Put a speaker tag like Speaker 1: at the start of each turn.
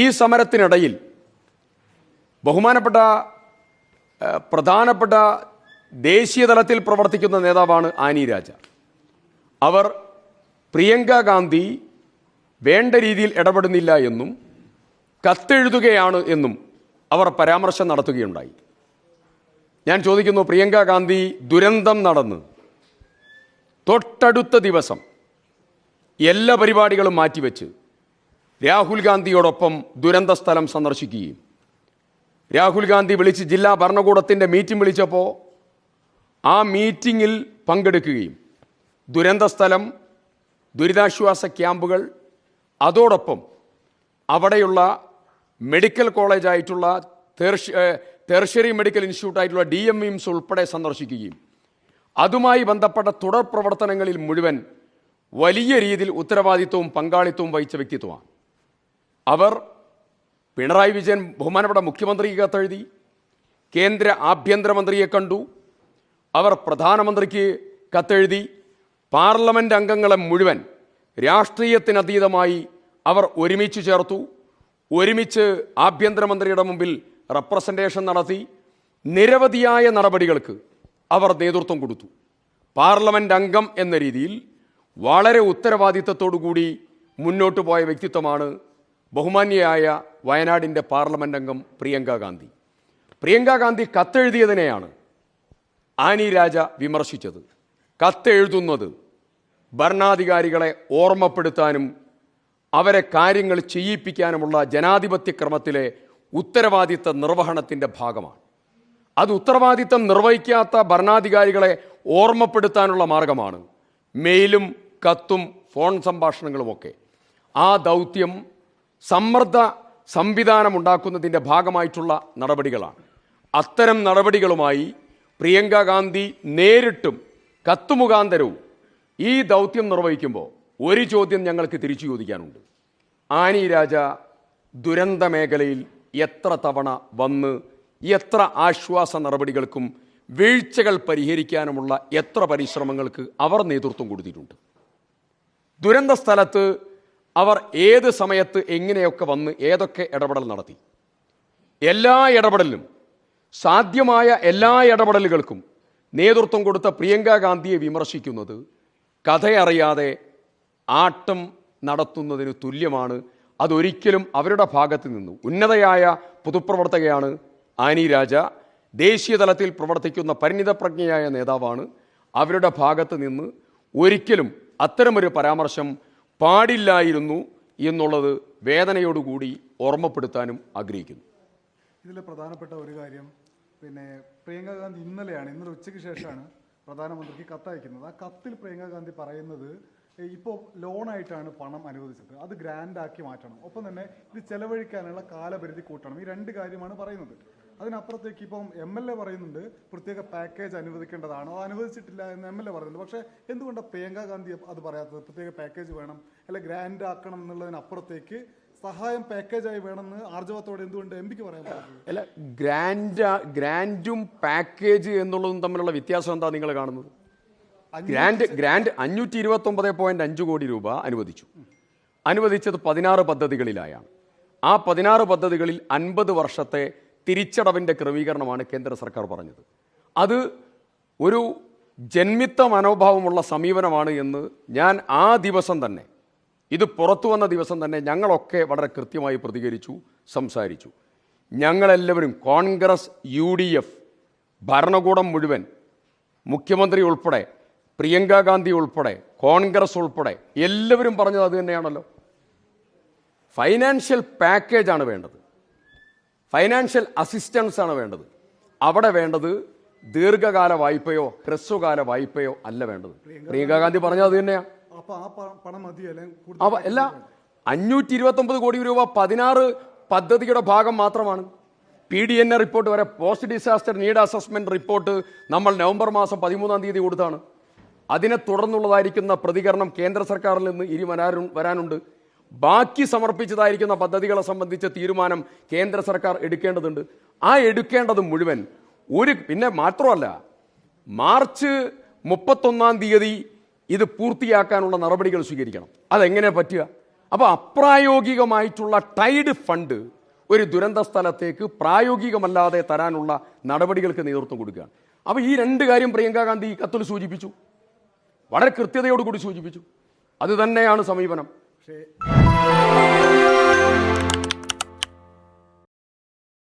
Speaker 1: ഈ സമരത്തിനിടയിൽ ബഹുമാനപ്പെട്ട പ്രധാനപ്പെട്ട ദേശീയ തലത്തിൽ പ്രവർത്തിക്കുന്ന നേതാവാണ് ആനി രാജ. അവർ പ്രിയങ്ക ഗാന്ധി വേണ്ട രീതിയിൽ ഇടപെടുന്നില്ല എന്നും കത്തെഴുതുകയാണ് എന്നും അവർ പരാമർശം നടത്തുകയുണ്ടായി. ഞാൻ ചോദിക്കുന്നു പ്രിയങ്ക ഗാന്ധി ദുരന്തം നടന്ന് തൊട്ടടുത്ത ദിവസം എല്ലാ പരിപാടികളും മാറ്റിവെച്ച് രാഹുൽ ഗാന്ധിയോടൊപ്പം ദുരന്ത സ്ഥലം സന്ദർശിക്കുകയും. രാഹുൽ ഗാന്ധി വിളിച്ച് ജില്ലാ ഭരണകൂടത്തിന്റെ മീറ്റിംഗ് വിളിച്ചപ്പോൾ ആ മീറ്റിങ്ങിൽ പങ്കെടുക്കുകയും. ദുരന്ത സ്ഥലം ദുരിതാശ്വാസ ക്യാമ്പുകൾ അതോടൊപ്പം അവിടെയുള്ള മെഡിക്കൽ കോളേജായിട്ടുള്ള തെർഷ്യറി മെഡിക്കൽ ഇൻസ്റ്റിറ്റ്യൂട്ടായിട്ടുള്ള ഡി എം ഇംസ് ഉൾപ്പെടെ സന്ദർശിക്കുകയും. അതുമായി ബന്ധപ്പെട്ട തുടർ പ്രവർത്തനങ്ങളിൽ മുഴുവൻ വലിയ രീതിയിൽ ഉത്തരവാദിത്വവും പങ്കാളിത്തവും വഹിച്ച വ്യക്തിത്വമാണ്. അവർ പിണറായി വിജയൻ ബഹുമാനപ്പെട്ട മുഖ്യമന്ത്രിക്ക് കത്തെഴുതി കേന്ദ്ര ആഭ്യന്തരമന്ത്രിയെ കണ്ടു. അവർ പ്രധാനമന്ത്രിക്ക് കത്തെഴുതി പാർലമെന്റ് അംഗങ്ങളെ മുഴുവൻ രാഷ്ട്രീയത്തിനതീതമായി അവർ ഒരുമിച്ച് ചേർത്തു. ഒരുമിച്ച് ആഭ്യന്തരമന്ത്രിയുടെ മുമ്പിൽ റെപ്രസെന്റേഷൻ നടത്തി. നിരവധിയായ നടപടികൾക്ക് അവർ നേതൃത്വം കൊടുത്തു. പാർലമെന്റ് അംഗം എന്ന രീതിയിൽ വളരെ ഉത്തരവാദിത്തത്തോടു കൂടി മുന്നോട്ട് പോയ വ്യക്തിത്വമാണ് ബഹുമാന്യയായ വയനാടിന്റെ പാർലമെന്റ് അംഗം പ്രിയങ്ക ഗാന്ധി. പ്രിയങ്ക ഗാന്ധി കത്തെഴുതിയതിനെയാണ് ആനി രാജ വിമർശിച്ചത്. കത്തെഴുതുന്നത് ഭരണാധികാരികളെ ഓർമ്മപ്പെടുത്താനും അവരെ കാര്യങ്ങൾ ചെയ്യിപ്പിക്കാനുമുള്ള ജനാധിപത്യ ക്രമത്തിലെ ഉത്തരവാദിത്ത നിർവഹണത്തിന്റെ ഭാഗമാണ്. അത് ഉത്തരവാദിത്തം നിർവഹിക്കാത്ത ഭരണാധികാരികളെ ഓർമ്മപ്പെടുത്താനുള്ള മാർഗമാണ്. മെയിലും കത്തും ഫോൺ സംഭാഷണങ്ങളുമൊക്കെ. ആ ദൗത്യം സമ്മർദ്ദ സംവിധാനം ഉണ്ടാക്കുന്നതിന്റെ ഭാഗമായിട്ടുള്ള നടപടികളാണ്. അത്തരം നടപടികളുമായി പ്രിയങ്ക ഗാന്ധി നേരിട്ടും കത്തുമുഖാന്തരവും ഈ ദൗത്യം നിർവഹിക്കുമ്പോൾ ഒരു ചോദ്യം ഞങ്ങൾക്ക് തിരിച്ചു ചോദിക്കാനുണ്ട്. ആനി രാജ ദുരന്ത മേഖലയിൽ എത്ര തവണ വന്ന് എത്ര ആശ്വാസ നടപടികൾക്കും വീഴ്ചകൾ പരിഹരിക്കാനുമുള്ള എത്ര പരിശ്രമങ്ങൾക്ക് അവർ നേതൃത്വം കൊടുത്തിട്ടുണ്ട്. ദുരന്ത സ്ഥലത്ത് അവർ ഏത് സമയത്ത് എങ്ങനെയൊക്കെ വന്ന് ഏതൊക്കെ ഇടപെടൽ നടത്തി. എല്ലാ ഇടപെടലിലും സാധ്യമായ എല്ലാ ഇടപെടലുകൾക്കും നേതൃത്വം കൊടുത്ത പ്രിയങ്ക ഗാന്ധിയെ വിമർശിക്കുന്നത് കഥയറിയാതെ ആട്ടം നടത്തുന്നതിന് തുല്യമാണ്. അതൊരിക്കലും അവരുടെ ഭാഗത്ത് നിന്ന്. ഉന്നതയായ പൊതുപ്രവർത്തകയാണ് ആനി രാജ. ദേശീയ തലത്തിൽ പ്രവർത്തിക്കുന്ന പരിണിതപ്രജ്ഞയായ നേതാവാണ്. അവരുടെ ഭാഗത്ത് നിന്ന് ഒരിക്കലും അത്തരമൊരു പരാമർശം പാടില്ലായിരുന്നു എന്നുള്ളത് വേദനയോടുകൂടി ഓർമ്മപ്പെടുത്താനും ആഗ്രഹിക്കുന്നു.
Speaker 2: ഇതിൽ പ്രധാനപ്പെട്ട ഒരു കാര്യം പിന്നെ പ്രിയങ്ക ഗാന്ധി ഇന്നലെയാണ് ഇന്നലെ ഉച്ചയ്ക്ക് ശേഷമാണ് പ്രധാനമന്ത്രിക്ക് കത്തയക്കുന്നത് ആ കത്തിൽ പ്രിയങ്ക ഗാന്ധി പറയുന്നത് ഇപ്പോൾ ലോണായിട്ടാണ് പണം അനുവദിച്ചത്. അത് ഗ്രാൻഡാക്കി മാറ്റണം. ഒപ്പം തന്നെ ഇത് ചെലവഴിക്കാനുള്ള കാലപരിധി കൂട്ടണം. ഈ രണ്ട് കാര്യമാണ് പറയുന്നത്. അതിനപ്പുറത്തേക്ക് ഇപ്പം എം എൽ എ പറയുന്നുണ്ട് പ്രത്യേക പാക്കേജ് അനുവദിക്കേണ്ടതാണ്. അത് അനുവദിച്ചിട്ടില്ല എന്ന് എം എൽ എ പറയുന്നുണ്ട്. പക്ഷേ എന്തുകൊണ്ടാണ് പ്രിയങ്ക ഗാന്ധി അത് പറയാത്തത്? പ്രത്യേക പാക്കേജ് വേണം അല്ലെ ഗ്രാൻഡ് ആക്കണം എന്നുള്ളതിനപ്പുറത്തേക്ക് സഹായം പാക്കേജായി വേണമെന്ന് ആർജവത്തോടെ എന്തുകൊണ്ട് എം പിക്ക് പറയാൻ
Speaker 1: അല്ല ഗ്രാൻഡ് ഗ്രാൻഡും പാക്കേജ് എന്നുള്ളതും തമ്മിലുള്ള വ്യത്യാസം എന്താ നിങ്ങൾ കാണുന്നത്? ഗ്രാൻഡ് ഗ്രാൻഡ് അഞ്ഞൂറ്റി ഇരുപത്തി ഒമ്പത് പോയിന്റ് അഞ്ച് കോടി രൂപ അനുവദിച്ചു. അനുവദിച്ചത് പതിനാറ് പദ്ധതികളിലായാണ്. ആ പതിനാറ് പദ്ധതികളിൽ അൻപത് വർഷത്തെ തിരിച്ചടവിന്റെ ക്രമീകരണമാണ് കേന്ദ്ര സർക്കാർ പറഞ്ഞത്. അത് ഒരു ജന്മിത്ത മനോഭാവമുള്ള സമീപനമാണ് എന്ന് ഞാൻ ആ ദിവസം തന്നെ ഇത് പുറത്തു വന്ന ദിവസം തന്നെ ഞങ്ങളൊക്കെ വളരെ കൃത്യമായി പ്രതികരിച്ചു സംസാരിച്ചു. ഞങ്ങളെല്ലാവരും കോൺഗ്രസ് യു ഡി എഫ് ഭരണകൂടം മുഴുവൻ മുഖ്യമന്ത്രി ഉൾപ്പെടെ പ്രിയങ്ക ഗാന്ധി ഉൾപ്പെടെ കോൺഗ്രസ് ഉൾപ്പെടെ എല്ലാവരും പറഞ്ഞത് അത് തന്നെയാണല്ലോ. ഫൈനാൻഷ്യൽ പാക്കേജാണ് വേണ്ടത്. ഫൈനാൻഷ്യൽ അസിസ്റ്റൻസ് ആണ് വേണ്ടത്. അവിടെ വേണ്ടത് ദീർഘകാല വായ്പയോ ഹ്രസ്വകാല വായ്പയോ അല്ല വേണ്ടത്. പ്രിയങ്ക ഗാന്ധി പറഞ്ഞത് അത് തന്നെയാണ്
Speaker 2: അപ്പൊ
Speaker 1: അല്ല? അഞ്ഞൂറ്റി ഇരുപത്തി ഒമ്പത് കോടി രൂപ പതിനാറ് പദ്ധതിയുടെ ഭാഗം മാത്രമാണ്. P D N A report വരെ post disaster need assessment report നമ്മൾ നവംബർ മാസം പതിമൂന്നാം തീയതി കൊടുത്താണ്. അതിനെ തുടർന്നുള്ളതായിരിക്കുന്ന പ്രതികരണം കേന്ദ്ര സർക്കാരിൽ നിന്ന് ഇനി വരാനുണ്ട്. ബാക്കി സമർപ്പിച്ചതായിരിക്കുന്ന പദ്ധതികളെ സംബന്ധിച്ച തീരുമാനം കേന്ദ്ര സർക്കാർ എടുക്കേണ്ടതുണ്ട്. ആ എടുക്കേണ്ടത് മുഴുവൻ ഒരു പിന്നെ മാത്രമല്ല മാർച്ച് മുപ്പത്തൊന്നാം തീയതി ഇത് പൂർത്തിയാക്കാനുള്ള നടപടികൾ സ്വീകരിക്കണം. അതെങ്ങനെ പറ്റുക? അപ്പോൾ അപ്രായോഗികമായിട്ടുള്ള ടൈഡ് ഫണ്ട് ഒരു ദുരന്ത സ്ഥലത്തേക്ക് പ്രായോഗികമല്ലാതെ തരാനുള്ള നടപടികൾക്ക് നേതൃത്വം കൊടുക്കുകയാണ്. അപ്പോൾ ഈ രണ്ട് കാര്യം പ്രിയങ്ക ഗാന്ധി കത്തിൽ സൂചിപ്പിച്ചു. വളരെ കൃത്യതയോടുകൂടി സൂചിപ്പിച്ചു. അത് തന്നെയാണ് സമീപനം.
Speaker 2: പക്ഷേ